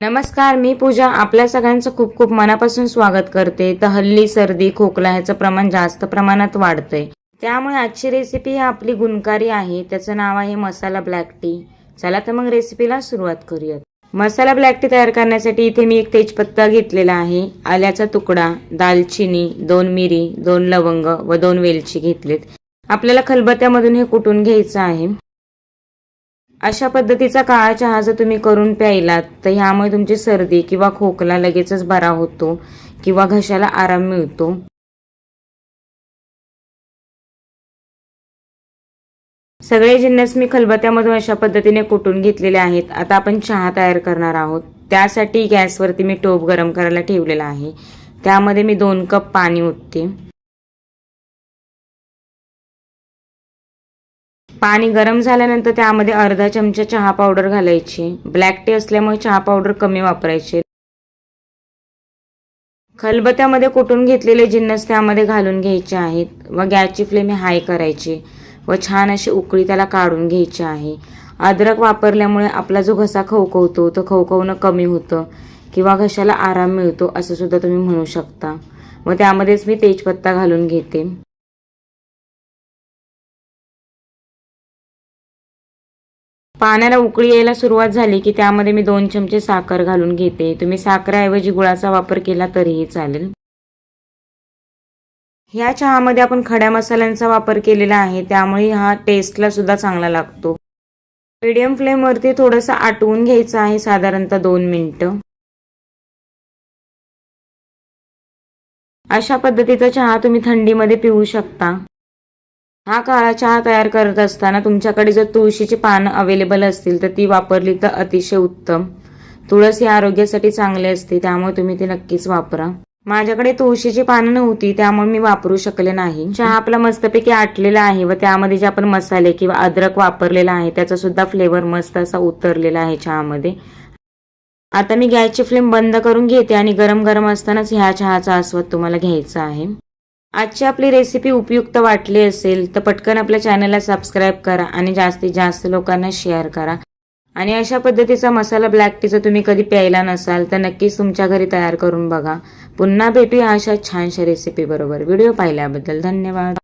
नमस्कार मी पूजा. आपल्या सगळ्यांचं खूप खूप मनापासून स्वागत करते. तर हल्ली सर्दी खोकला ह्याचं प्रमाण जास्त प्रमाणात वाढतंय. त्यामुळे आजची रेसिपी ही आपली गुणकारी आहे. त्याचं नाव आहे मसाला ब्लॅक टी चला तर मग रेसिपीला सुरुवात करूयात. मसाला ब्लॅक टी तयार करण्यासाठी इथे मी एक तेजपत्ता घेतलेला आहे. आल्याचा तुकडा दालचिनी दोन मिरी दोन लवंग व दोन वेलची घेतलेत. आपल्याला खलबत्त्यामधून हे कुटून घ्यायचं आहे. अशा पद्धतीचा काळा चहा जर तुम्ही करून प्यायलात तर ह्यामुळे तुमची सर्दी किंवा खोकला लगेचच बरा होतो किंवा घशाला आराम मिळतो. सगळे जिन्नस मी खलबत्यामधून अशा पद्धतीने कुटून घेतलेले आहेत. आता आपण चहा तयार करणार आहोत. त्यासाठी गॅसवरती मी टोप गरम करायला ठेवलेला आहे. त्यामध्ये मी दोन कप पाणी ओतते. पाणी गरम झाल्यानंतर त्यामध्ये अर्धा चमचा चहा पावडर घालायची. ब्लॅक टी असल्यामुळे चहा पावडर कमी वापरायचे. खलबत्यामध्ये कुटून घेतलेले जिन्नस त्यामध्ये घालून घ्यायचे आहेत. व गॅसची फ्लेम हाय करायची. व छान अशी उकळी त्याला काढून घ्यायची आहे. अद्रक वापरल्यामुळे आपला जो घसा खवखवतो तो खवखवणं कमी होतं. किंवा घशाला आराम मिळतो असं सुद्धा तुम्ही म्हणू शकता. व त्यामध्येच मी तेजपत्ता घालून घेते. पाण्याला उकळी यायला सुरुवात झाली की त्यामध्ये मी दोन चमचे साखर घालून घेते. तुम्ही साखरेऐवजी गुळाचा वापर केला तरीही चालेल. ह्या चहामध्ये आपण खड्या मसाल्यांचा वापर केलेला आहे. त्यामुळे हा टेस्टला सुद्धा चांगला लागतो. मीडियम फ्लेमवरती थोडंसं आटवून घ्यायचं आहे साधारणतः दोन मिनटं. अशा पद्धतीचा चहा तुम्ही थंडीमध्ये पिऊ शकता. हा काळा चहा तयार करत असताना तुमच्याकडे जर तुळशीची पानं अवेलेबल असतील तर ती वापरली तर अतिशय उत्तम. तुळस ही आरोग्यासाठी चांगली असते त्यामुळे तुम्ही ती नक्कीच वापरा. माझ्याकडे तुळशीची पानं नव्हती त्यामुळे मी वापरू शकले नाही. चहा आपला मस्तपैकी आटलेला आहे व त्यामध्ये जे आपण मसाले किंवा अद्रक वापरलेला आहे त्याचा सुद्धा फ्लेवर मस्त असा उतरलेला आहे चहामध्ये. आता मी गॅसची फ्लेम बंद करून घेते आणि गरम गरम असतानाच ह्या चहाचा आस्वाद तुम्हाला घ्यायचा आहे. आजची आपली रेसिपी उपयुक्त वाटली असेल तर पटकन आपल्या चॅनलला सबस्क्राईब करा आणि जास्तीत जास्त लोकांना शेअर करा. आणि अशा पद्धतीचा मसाला ब्लॅक टी जर तुम्ही कधी प्यायला नसाल तर नक्कीच तुमच्या घरी तयार करून बघा. पुन्हा भेटूया अशा छानशा रेसिपी बरोबर. व्हिडिओ पाहिल्याबद्दल धन्यवाद.